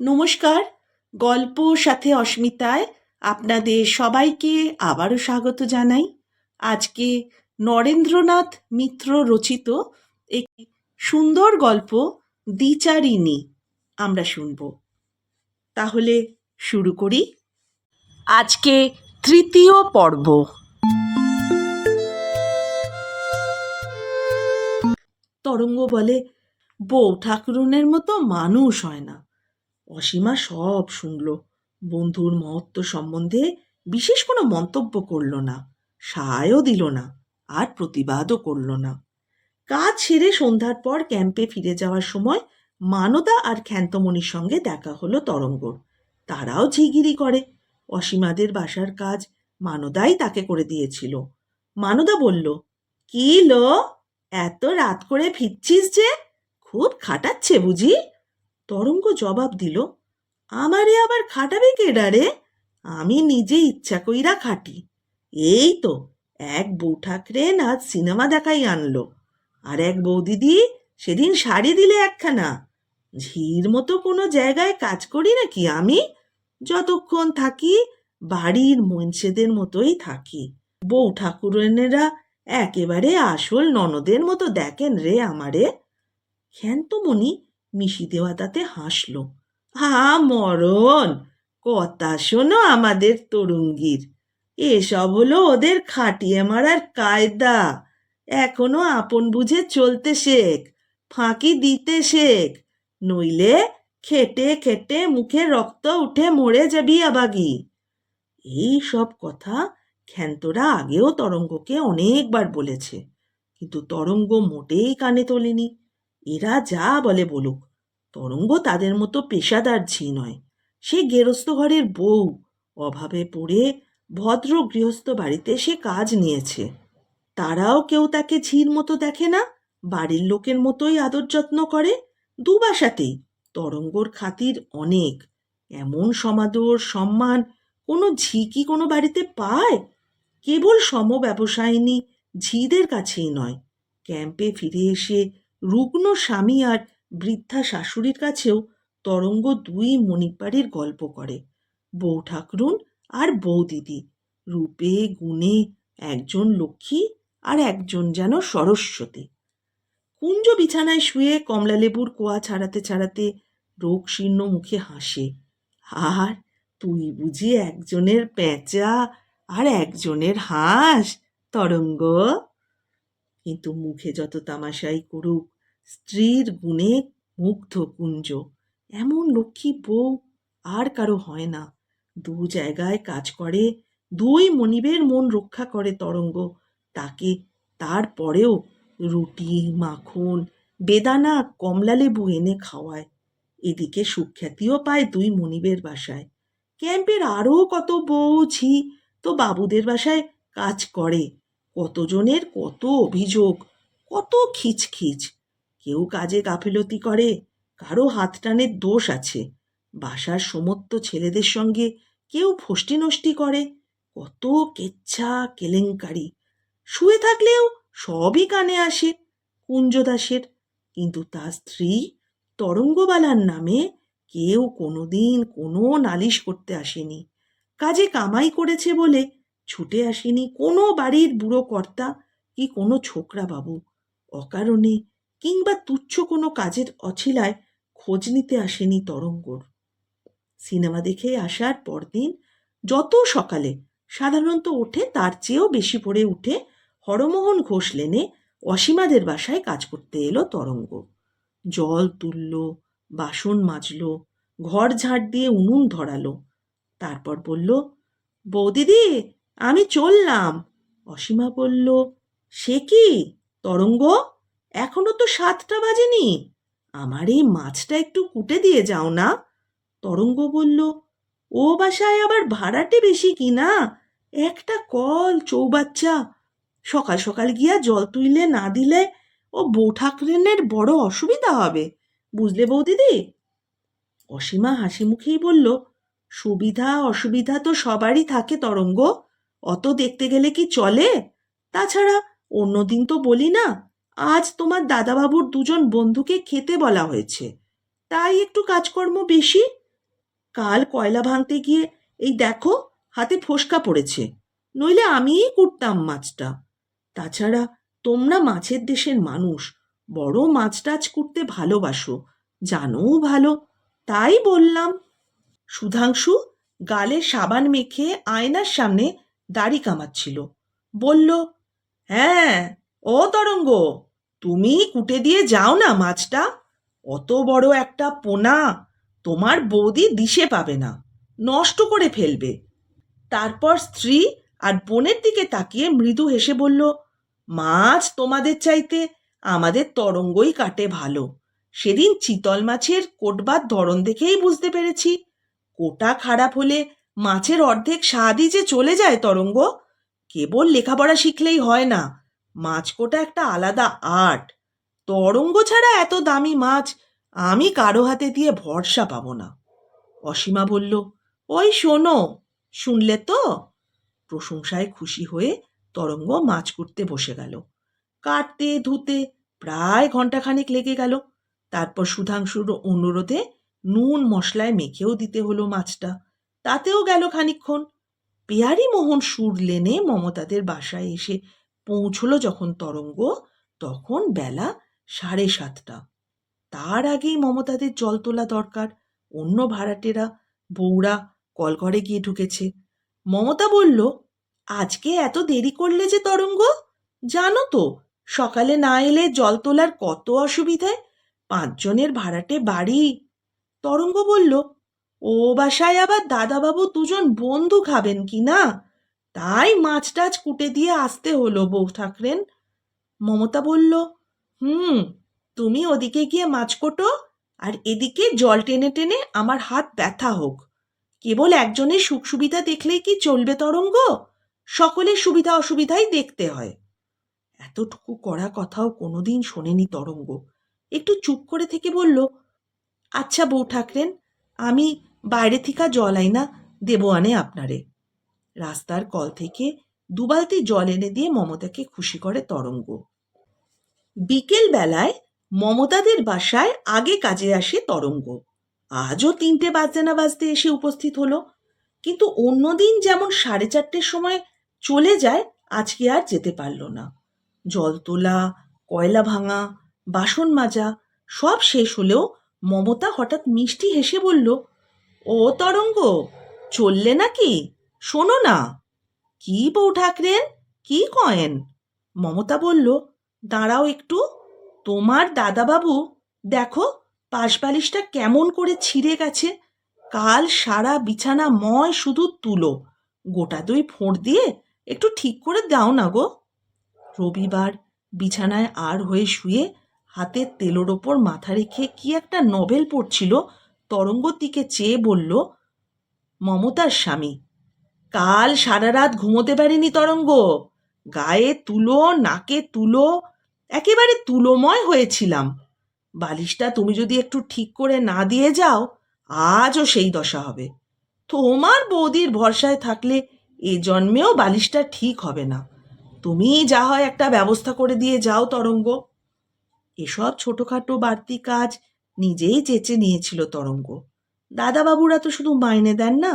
নমস্কার, গল্প সাথে অস্মিতায় আপনাদের সবাইকে আবারও স্বাগত জানাই। আজকে নরেন্দ্রনাথ মিত্র রচিত একটি সুন্দর গল্প, দ্বিচারিণী, আমরা শুনব। তাহলে শুরু করি। আজকে তৃতীয় পর্ব। তরঙ্গ বলে বউ ঠাকুরনের মতো মানুষ হয় না। অসীমা সব শুনল। বন্ধুর মহত্ব সম্বন্ধে বিশেষ কোনো মন্তব্য করল না, সায়ও দিল না, আর প্রতিবাদও করল না। কাজ সেরে সন্ধ্যার পর ক্যাম্পে ফিরে যাওয়ার সময় মানদা আর খ্যান্তমণির সঙ্গে দেখা হলো তরঙ্গর। তারাও ঝিগিরি করে। অসীমাদের বাসার কাজ মানদাই তাকে করে দিয়েছিল। মানদা বলল, কি লো, এত রাত করে ফিরছিস যে? খুব খাটাচ্ছে বুঝি? তরঙ্গ জবাব দিল, আমারে আবার খাটাবে কে ডারে আমি নিজে ইচ্ছা কইরা খাটি। এই তো, এক বউ ঠাকরেন আজ সিনেমা দেখাই আনলো, আর এক বৌদিদি সেদিন শাড়ি দিলে একখানা। ঝির মতো কোনো জায়গায় কাজ করি নাকি আমি? যতক্ষণ থাকি, বাড়ির মনসেদের মতোই থাকি। বউ ঠাকুরেনেরা একেবারে আসল ননদের মতো দেখেন রে আমারে। ক্ষান্তমণি মিশি দেওয়া তাতে হাসল। হা, মরণ! কথা শোনো আমাদের তরুঙ্গির এসব হলো ওদের খাটিয়ে মারার কায়দা। এখনও আপন বুঝে চলতে শেখ, ফাঁকি দিতে শেখ। নইলে খেটে খেটে মুখে রক্ত উঠে মরে যাবি আবাগি। এই সব কথা ক্ষান্তরা আগেও তরঙ্গকে অনেকবার বলেছে, কিন্তু তরঙ্গ মোটেই কানে তোলেনি। এরা যা বলে বলুক, তরঙ্গ তাদের মতো পেশাদার ঝি নয়। সে গেরস্থ ঘরের বউ। অভাবে পড়ে ভদ্র গৃহস্থ বাড়িতে সে কাজ নিয়েছে। তারাও কেউ তাকে ঝির মতো দেখে না, বাড়ির লোকের মতোই আদর যত্ন করে। দুবাসাতেই তরঙ্গর খাতির অনেক। এমন সমাদর, সম্মান কোনো ঝি কি কোনো বাড়িতে পায়? কেবল সম ব্যবসায়িনী ঝিদের কাছেই নয়। ক্যাম্পে ফিরে এসে রুগ্ন স্বামী আর বৃদ্ধা শাশুড়ির কাছেও তরঙ্গ দুই মণিপাড়ির গল্প করে। বউ ঠাকরুন আর বউ দিদি। রূপে, গুণে একজন লক্ষ্মী আর একজন যেন সরস্বতী। কুঞ্জ বিছানায় শুয়ে কমলালেবুর কোয়া ছাড়াতে ছাড়াতে রোগ শীর্ণ মুখে হাসে। আর তুই বুঝি একজনের পেঁচা আর একজনের হাঁস, তরঙ্গ? কিন্তু মুখে যত তামাশাই করুক, স্ত্রীর গুণে মুগ্ধ কুঞ্জ। এমন লক্ষ্মী বউ আর কারও হয় না। দু জায়গায় কাজ করে, দুই মনিবের মন রক্ষা করে তরঙ্গ। তাকে তারপরেও রুটি, মাখন, বেদানা কমলালেবু এনে খাওয়ায়। এদিকে সুখ্যাতিও পায় দুই মনিবের বাসায়। ক্যাম্পের আরও কত বউ ঝি, তো বাবুদের বাসায় কাজ করে। কতজনের কত অভিযোগ, কত খিচখিচ। কেউ কাজে গাফিলতি করে, কারও হাত টানের দোষ আছে। বাসার সমস্ত ছেলেদের সঙ্গে কেউ ফষ্টি নষ্টি করে, কত কেচ্ছা কেলেঙ্কারি। শুয়ে থাকলেও সবই কানে আসে কুঞ্জদাসের। কিন্তু তার স্ত্রী তরঙ্গবালার নামে কেউ কোনোদিন কোনো নালিশ করতে আসেনি। কাজে কামাই করেছে বলে ছুটে আসেনি কোনো বাড়ির বুড়ো কর্তা কি কোনো ছোকরা বাবু। অকারণে কিংবা তুচ্ছ কোনো কাজের অছিলায় খোঁজ নিতে আসেনি তরঙ্গর। সিনেমা দেখে আসার পরদিন যত সকালে সাধারণত ওঠে তার চেয়েও বেশি পড়ে উঠে হরমোহন ঘোষ লেনে অসীমাদের বাসায় কাজ করতে এলো তরঙ্গ। জল তুলল, বাসন মাজল, ঘর ঝাড় দিয়ে উনুন ধরালো। তারপর বলল, বৌদিদি আমি চললাম। অসীমা বলল, সে কি? তরঙ্গ? এখনও তো সাতটা বাজেনি। আমার এই মাছটা একটু কুটে দিয়ে যাও না। তরঙ্গ বলল, ও বাসায় আবার ভাড়াটে বেশি কি না? একটা কল, চৌবাচ্চা। সকাল সকাল গিয়া জল তুইলে না দিলে ও বৌঠাকুরেনের বড় অসুবিধা হবে, বুঝলে বৌদিদি? অসীমা হাসি মুখেই বলল, সুবিধা, অসুবিধা তো সবারই থাকে তরঙ্গ। অত দেখতে গেলে কি চলে? তাছাড়া অন্যদিন তো বলি না, আজ তোমার দাদাবাবুর দুজন বন্ধুকে খেতে বলা হয়েছে। তাই একটু কাজকর্ম বেশি? কাল কয়লা ভাঙতে গিয়ে এই দেখো, হাতে ফোসকা পড়েছে, নইলে আমিই কুটতাম মাছটা। তাছাড়া তোমরা মাছের দেশের মানুষ, বড় মাছ টাছ করতে ভালোবাসো জানোও ভালো, তাই বললাম। সুধাংশু গালে সাবান মেখে আয়নার সামনে দাড়ি কামাচ্ছিল। বলল হ্যাঁ ও তরঙ্গ তুমি কুটে দিয়ে যাও না মাছটা। অত বড় একটা পোনা তোমার বৌদি দিশে পাবে না, নষ্ট করে ফেলবে। তারপর স্ত্রী আর বোনের দিকে তাকিয়ে মৃদু হেসে বলল, মাছ তোমাদের চাইতে আমাদের তরঙ্গই কাটে ভালো। সেদিন চিতল মাছের কোটবার ধরন দেখেই বুঝতে পেরেছি। কোটা খারাপ হলে মাছের অর্ধেক স্বাদই যে চলে যায় তরঙ্গ, কেবল লেখাপড়া শিখলেই হয় না। মাছ কোটা একটা আলাদা আর্ট। তরঙ্গ ছাড়া এত দামি মাছ আমি কারও হাতে দিয়ে ভরসা পাবো না। অসীমা বলল, ওই শোনো, শুনলে তো? প্রশংসায় খুশি হয়ে তরঙ্গ মাছ কুটতে বসে গেল। কাটতে, ধুতে প্রায় ঘন্টাখানেক লেগে গেল। তারপর সুধাংশুর অনুরোধে নুন মশলায় মেখেও দিতে হলো মাছটা। তাতেও গেল খানিকক্ষণ। পেয়ারি মোহন সুর লেনে মমতাদের বাসায় এসে পৌঁছল যখন তরঙ্গ, তখন বেলা সাড়ে সাতটা। তার আগেই মমতাদের জল তোলা দরকার। অন্য ভাড়াটেরা, বউরা কলঘরে গিয়ে ঢুকেছে। মমতা বলল, আজকে এত দেরি করলে যে তরঙ্গ? জানো তো, সকালে না এলে জল তোলার কত অসুবিধায়? পাঁচজনের ভাড়াটে বাড়ি? তরঙ্গ বলল ও বাসায় আবার দাদাবাবু দুজন বন্ধু খাবেন কি না? তাই মাছ টাছ কুটে দিয়ে আসতে হলো বউ ঠাকরেন। মমতা বলল, হুম, তুমি ওদিকে গিয়ে মাছ কোটো আর এদিকে জল টেনে টেনে আমার হাত ব্যথা হোক। কেবল একজনের সুখ সুবিধা দেখলেই কি চলবে তরঙ্গ? সকলের সুবিধা অসুবিধাই দেখতে হয়। এতটুকু করা কথাও কোনোদিন শোনেনি তরঙ্গ। একটু চুপ করে থেকে বলল আচ্ছা বউ ঠাকরেন, আমি বাইরে থেকে জল আই না, দেবো আনে আপনারে। রাস্তার কল থেকে দুবালতি জল এনে দিয়ে মমতাকে খুশি করে তরঙ্গ। বিকেল বেলায় মমতাদের বাসায় আগে কাজে আসে তরঙ্গ। আজও তিনটে বাজতে না বাজতে এসে উপস্থিত হলো। কিন্তু অন্যদিন যেমন সাড়ে চারটের সময় চলে যায়, আজকে আর যেতে পারল না। জল তোলা, কয়লা ভাঙা, বাসন মাজা, সব শেষ হলেও মমতা হঠাৎ মিষ্টি হেসে বলল ও তরঙ্গ, চললে নাকি? শোনো না। কি বউ ঠাকরেন কি কয়েন? মমতা বলল, দাঁড়াও একটু। তোমার দাদাবাবু, দেখো, পাশবালিশটা কেমন করে ছিঁড়ে গেছে। কাল সারা বিছানা ময় শুধু তুলো। গোটা দুই ফোঁড় দিয়ে একটু ঠিক করে দাও না গো। রবিবার বিছানায় আর হয়ে শুয়ে হাতের তেলোর ওপর মাথা রেখে কি একটা নভেল পড়ছিল তরঙ্গর দিকে চেয়ে বলল, মমতার স্বামী, কাল সারা রাত ঘুমোতে পারিনি তরঙ্গ। গায়ে তুলো, নাকে তুলো, একেবারে তুলোময় হয়েছিলাম। বালিশটা তুমি যদি একটু ঠিক করে না দিয়ে যাও, আজও সেই দশা হবে। তোমার বৌদির ভরসায় থাকলে এ জন্মেও বালিশটা ঠিক হবে না। তুমি যা হয় একটা ব্যবস্থা করে দিয়ে যাও তরঙ্গ। এসব ছোটোখাটো বাড়তি কাজ নিজেই চেঁচে নিয়েছিল তরঙ্গ। দাদাবাবুরা তো শুধু মাইনে দেন না,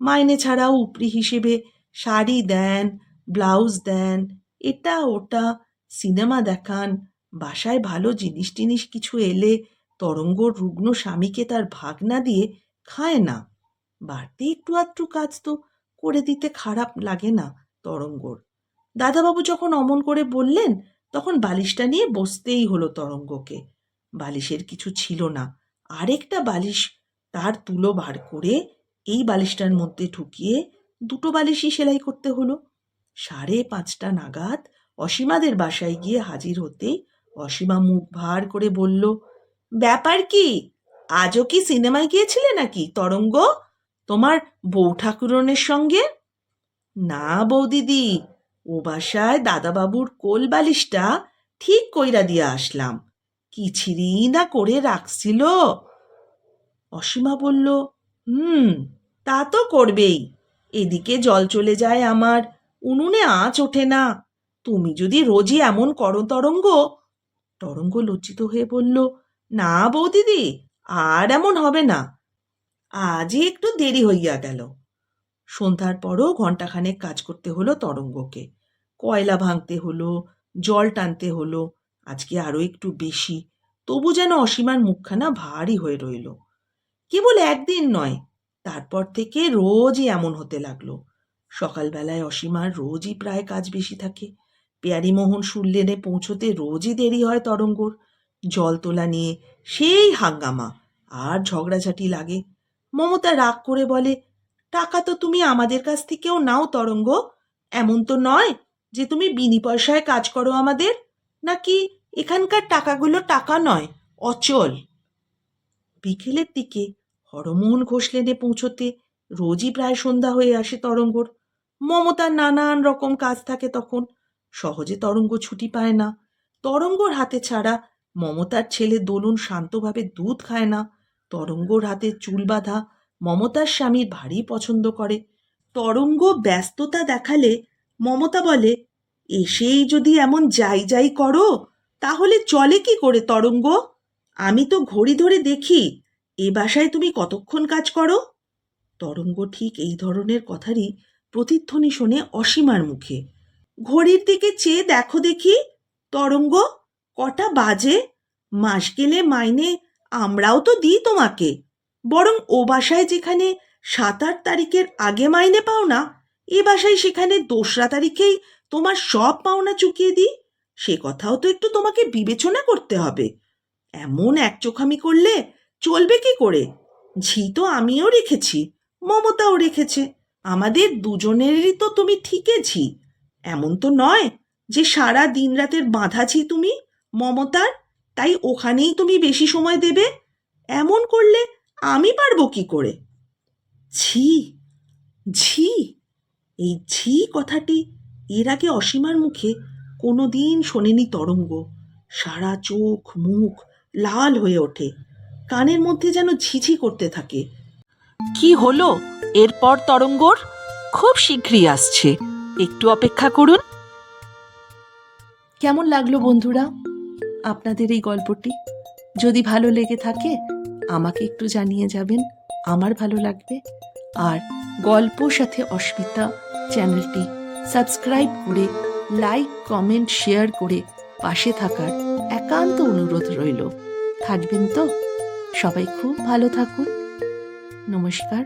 মাইনে ছাড়াও উপরি হিসেবে শাড়ি দেন, ব্লাউজ দেন, এটা ওটা, সিনেমা দেখান, বাসায় ভালো জিনিস টিনিস কিছু এলে তরঙ্গর রুগ্ন স্বামীকে তার ভাগ না দিয়ে খায় না। বাড়তি একটু আধটু কাজ তো করে দিতে খারাপ লাগে না তরঙ্গর। দাদাবাবু যখন অমন করে বললেন, তখন বালিশটা নিয়ে বসতেই হলো তরঙ্গকে। বালিশের কিছু ছিল না। আরেকটা বালিশ তার তুলো বার করে এই বালিশটার মধ্যে ঢুকিয়ে দুটো বালিশই সেলাই করতে হলো। সাড়ে পাঁচটা নাগাদ অসীমাদের বাসায় গিয়ে হাজির হতেই অসীমা মুখ ভার করে বলল, ব্যাপার কি? আজও কি সিনেমায় গিয়েছিলে নাকি, তরঙ্গ? তোমার বউ ঠাকুরনের সঙ্গে? না বৌদিদি ও বাসায় দাদাবাবুর কোল বালিশটা ঠিক কইরা দিয়ে আসলাম। কি না করে রাখছিল। অসীমা বলল, হুম, তা তো করবেই। এদিকে জল চলে যায় আমার, উনুনে আঁচ ওঠে না। তুমি যদি রোজই এমন করো তরঙ্গ? তরঙ্গ লজ্জিত হয়ে বলল, না বৌদিদি, আর এমন হবে না। আজই একটু দেরি হইয়া গেল। সন্ধ্যার পরও ঘণ্টাখানেক কাজ করতে হলো তরঙ্গকে। কয়লা ভাঙতে হলো, জল টানতে হলো আজকে আরও একটু বেশি। তবু যেন অসীমার মুখখানা ভারী হয়ে রইল। কেবল একদিন নয়, তারপর থেকে রোজই এমন হতে লাগল। সকালবেলায় অসীমার রোজই প্রায় কাজ বেশি থাকে। পেয়ারিমোহন শুনলেনে পৌঁছতে রোজই দেরি হয় তরঙ্গর। জল তোলা নিয়ে সেই হাঙ্গামা, আর ঝগড়াঝাটি লাগে। মমতা রাগ করে বলে, টাকা তো তুমি আমাদের কাছ থেকেও নাও তরঙ্গ। এমন তো নয় যে তুমি বিনি পয়সায় কাজ করো আমাদের। নাকি এখানকার টাকাগুলো টাকা নয়, অচল। বিকেলের দিকে হরমোহন ঘোষ লেনে পৌঁছতে রোজই প্রায় সন্ধ্যা হয়ে আসে তরঙ্গর। মমতার নানান রকম কাজ থাকে তখন। সহজে তরঙ্গ ছুটি পায় না। তরঙ্গর হাতে ছাড়া মমতার ছেলে দোলন শান্তভাবে দুধ খায় না। তরঙ্গর হাতে চুল বাঁধা মমতার স্বামীর ভারী পছন্দ করে। তরঙ্গ ব্যস্ততা দেখালে মমতা বলে, এসেই যদি এমন যাই যাই করো তাহলে চলে কি করে তরঙ্গ? আমি তো ঘড়ি ধরে দেখি, এ বাসায় তুমি কতক্ষণ কাজ করো? তরঙ্গ ঠিক এই ধরনের কথারই প্রতিধ্বনি শোনে অসীমার মুখে। ঘড়ির দিকে চেয়ে দেখো দেখি, তরঙ্গ, কটা বাজে? মাস গেলে মাইনে আমরাও তো দিই তোমাকে। বরং ও বাসায় যেখানে সাত আট তারিখের আগে মাইনে পাও না, এ বাসায় সেখানে দোসরা তারিখেই তোমার সব পাওনা চুকিয়ে দিই। সে কথাও তো একটু তোমাকে বিবেচনা করতে হবে। এমন একচোখামি করলে চলবে কি করে? ঝি তো আমিও রেখেছি, মমতাও রেখেছে, আমাদের দুজনেরই তো তুমি ঠিকই ঝি। এমন তো নয় যে সারা দিন রাতের বাঁধা ঝি তুমি, মমতার, তাই ওখানেই তুমি বেশি সময় দেবে? এমন করলে আমি পারব কি করে? ছি ঝি, এই ঝি কথাটি এর আগে অসীমার মুখে কোনো দিন শোনেনি তরঙ্গ। সারা চোখ মুখ লাল হয়ে ওঠে। কানের মধ্যে যেন ঝিঝি করতে থাকে। কি হলো? এরপর তরঙ্গর? খুব শীঘ্রই আসছে। একটু অপেক্ষা করুন। কেমন লাগল বন্ধুরা আপনাদের এই গল্পটি? যদি ভালো লেগে থাকে আমাকে একটু জানিয়ে যাবেন। আমার ভালো লাগবে। আর গল্প সাথে অস্মিতা চ্যানেলটি সাবস্ক্রাইব করে লাইক কমেন্ট শেয়ার করে পাশে থাকার একান্ত অনুরোধ রইল। থাকবেন তো? সবাই খুব ভালো থাকুন। নমস্কার।